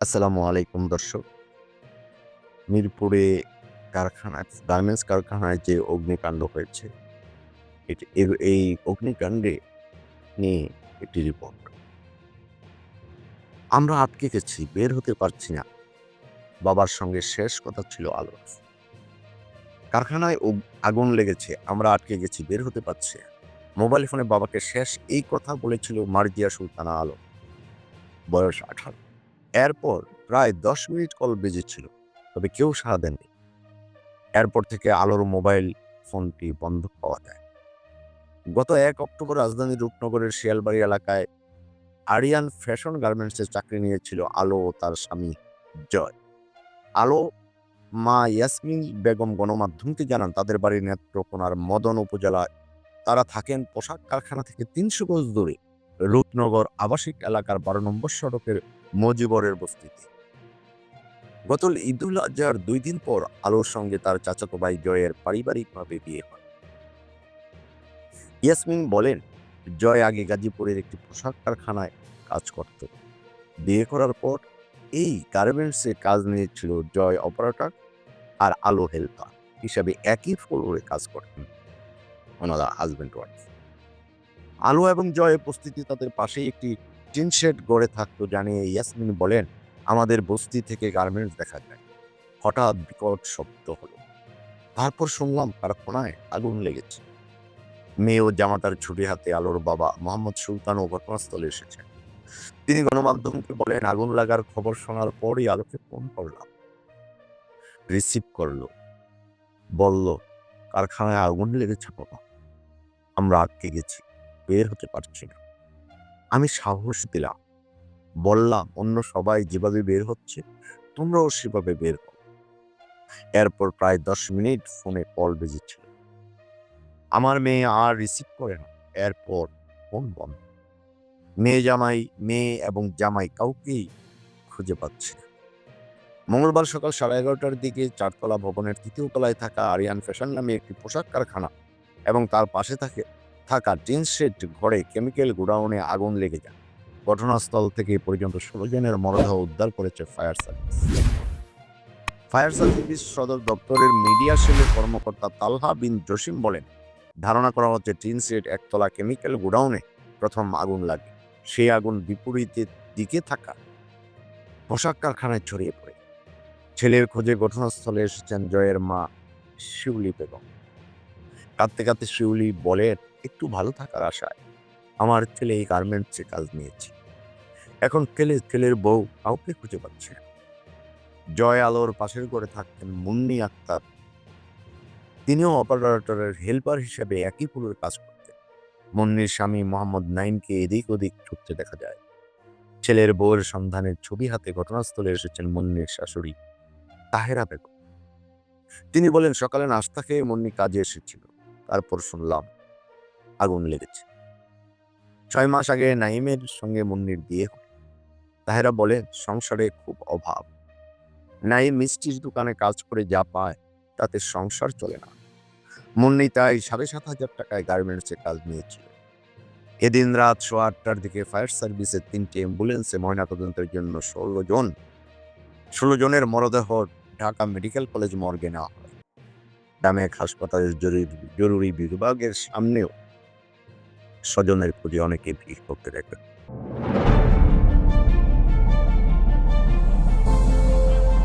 আসসালামু আলাইকুম, দর্শক। মিরপুরে কারখানায় গার্মেন্টস কারখানায় যে অগ্নিকাণ্ড হয়েছে, এটি- এই অগ্নিকাণ্ডে নিয়ে একটি রিপোর্ট আমরা আটকে গেছি, বের হতে পারছি না। বাবার সঙ্গে শেষ কথা ছিল আলোর কারখানায় আগুন লেগেছে, আমরা আটকে গেছি, বের হতে পারছি। মোবাইল ফোনে বাবাকে শেষ এই কথা বলেছিল মার্জিয়া সুলতানা আলো বয়স আঠারো। এরপর প্রায় দশ মিনিট কল বেজেছিল তবে কেউ সাড়া দেননি। এরপর থেকে আলোর মোবাইল ফোনটি বন্ধ পাওয়া যায়। গত এক অক্টোবর রাজধানীর রূপনগরের শিয়ালবাড়ি এলাকায় আরিয়ান ফ্যাশন গার্মেন্টসে চাকরি নিয়েছিল আলো ও তার স্বামী জয়। আলো, মা ইয়াসমিন বেগম গণমাধ্যমকে জানান, তাদের বাড়ির নেত্রকোনার মদন উপজেলায় তারা থাকেন পোশাক কারখানা থেকে তিনশো গজ দূরে। রূপনগর আবাসিক এলাকার বারো নম্বর সড়কের মজিবরের বস্তিতে গত ঈদুল আজহার দুই দিন পর আলোর সঙ্গে তার চাচাতো ভাই জয়ের পারিবারিকভাবে বিয়ে হয়। ইয়াসমিন বলেন, জয় আগে গাজীপুরের একটি পোশাক কারখানায় কাজ করত। বিয়ে করার পর এই গার্মেন্টসে কাজ নিয়েছিল জয় অপারেটর আর আলো হেল্পার হিসাবে একই ফ্লোরে কাজ করতেন ওনারা হাজব্যান্ড ওয়াইফ আলো এবং জয়ের উপস্থিতি তাদের পাশেই একটি টিন শেড গড়ে থাকতো জানিয়ে ইয়াসমিন বলেন, আমাদের বস্তি থেকে গার্মেন্টস দেখা যায়। হঠাৎ বিকট শব্দ হলো। তারপর শুনলাম কারখানায় আগুন লেগেছে। মেয়ে ও জামাতার ছুটি হাতে আলোর বাবা মোহাম্মদ সুলতান ও ঘটনাস্থলে এসেছেন তিনি গণমাধ্যমকে বলেন, আগুন লাগার খবর শোনার পরই আলোকে ফোন করলাম। রিসিভ করল। বলল, কারখানায় আগুন লেগেছে বাবা। আমরা আটকে গেছি। বের হতে পারছি না। আমি সাহস দিলাম। বললাম, অন্য সবাই যেভাবে বের হচ্ছে, তোমরাও সেভাবে বের হও। এরপর প্রায় দশ মিনিট ফোনে কল বেজেছিল। আমার মেয়ে আর রিসিভ করে না। এরপর ফোন বন্ধ। মেয়ে জামাই, মেয়ে এবং জামাই কাউকেই খুঁজে পাচ্ছে না। মঙ্গলবার সকাল সাড়ে এগারোটার দিকে চারতলা ভবনের তৃতীয় তলায় থাকা আরিয়ান ফ্যাশন নামে একটি পোশাক কারখানা এবং তার পাশে থাকে থাকা টিন শেড ঘরে কেমিক্যাল গোডাউনে আগুন লেগে যায়। ঘটনাস্থল থেকে পর্যন্ত ষোলো জনের মরদেহ উদ্ধার করেছে ফায়ার সার্ভিস। ফায়ার সার্ভিস সদর দপ্তরের মিডিয়া সেলের কর্মকর্তা তালহা বিন জসিম বলেন, ধারণা করা হচ্ছে টিন শেড একতলা কেমিক্যাল গোডাউনে প্রথম আগুন লাগে। সেই আগুন বিপরীতের দিকে থাকা পোশাক কারখানায় ছড়িয়ে পড়ে। ছেলের খোঁজে ঘটনাস্থলে এসেছেন জয়ের মা শিউলি বেগম। কাঁদতে কাঁদতে শিউলি বলেন একটু ভালো থাকার আশায় আমার ছেলে এই গার্মেন্টসে কাজ নিয়েছে। এখন ছেলে, ছেলের বউ কাউকে খুঁজে পাচ্ছে জয় আলোর পাশের করে থাকতেন মুন্নি আক্তার। তিনিও অপারেটরের হেল্পার হিসেবে একই পুলের কাজ করতেন। মুন্নির স্বামী মোহাম্মদ নাইনকে এদিক ওদিক ছুটতে দেখা যায়। ছেলের বউয়ের সন্ধানের ছবি হাতে ঘটনাস্থলে এসেছেন মুন্নির শাশুড়ি, তাহেরা বেগম। তিনি বলেন, সকালে নাস্তা খেয়ে মুন্নি কাজে এসেছিল। তারপর শুনলাম আগুন লেগেছে। ছয় মাস আগে নাইমের সঙ্গে মুন্নির বিয়ে তাহেরা বলে সংসারে খুব অভাব। নাইম মিষ্টির দোকানে কাজ করে যা পায়, তাতে সংসার চলে না। মুন্নি তাই সাড়ে সাত হাজার টাকায় গার্মেন্টসে কাজ নিয়েছিল। এদিন রাত সোয়া আটটার দিকে ফায়ার সার্ভিসের তিনটি অ্যাম্বুলেন্সে ময়নাতদন্তের জন্য ষোলো জন, ষোলো জনের মরদেহ ঢাকা মেডিকেল কলেজ মর্গে নেওয়া হয়। ডামেক হাসপাতালের জরুরি জরুরি বিভাগের সামনেও স্বজনের প্রতি অনেকে ভিড় করতে দেখেন।